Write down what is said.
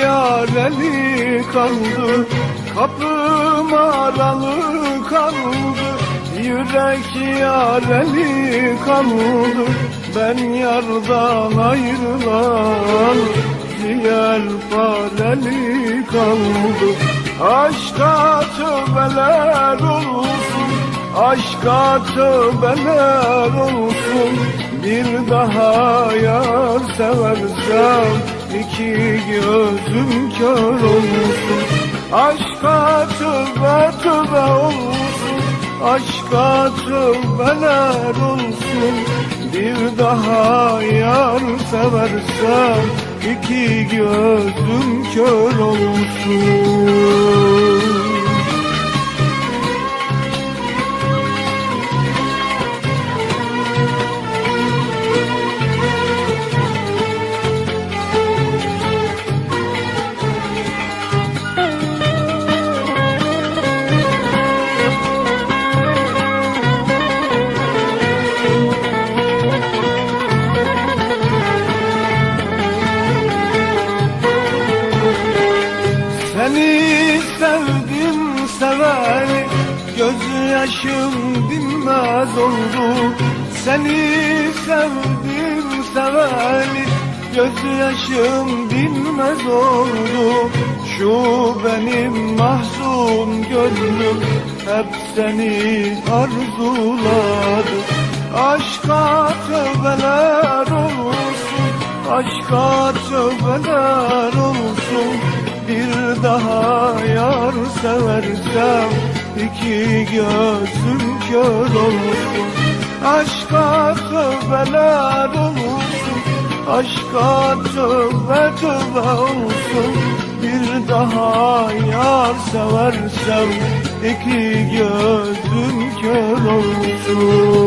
yareli kaldı Kapım aralı kaldı. Yürek yareli kaldı Ben yardan ayrılan Diğer pareli kaldı. Aşka tövbeler olsun Aşka tövbeler olsun. Bir daha yar iki gözüm kör olsun. Aşka tövbe tövbe olsun. Aşka tövbeler olsun. Bir daha yar seversem iki gözüm kör olsun seveli Göz yaşım dinmez oldu. Seni sevdim seveli Göz yaşım dinmez oldu. Şu benim mahzun gönlüm Hep seni arzuladı. Aşka tövbeler olsun Aşka tövbeler olsun Bir daha yar seversem iki gözüm kör olsun. Aşka tövbeler olsun Aşka tövbe tövbe olsun. Bir daha yar seversem iki gözüm kör olsun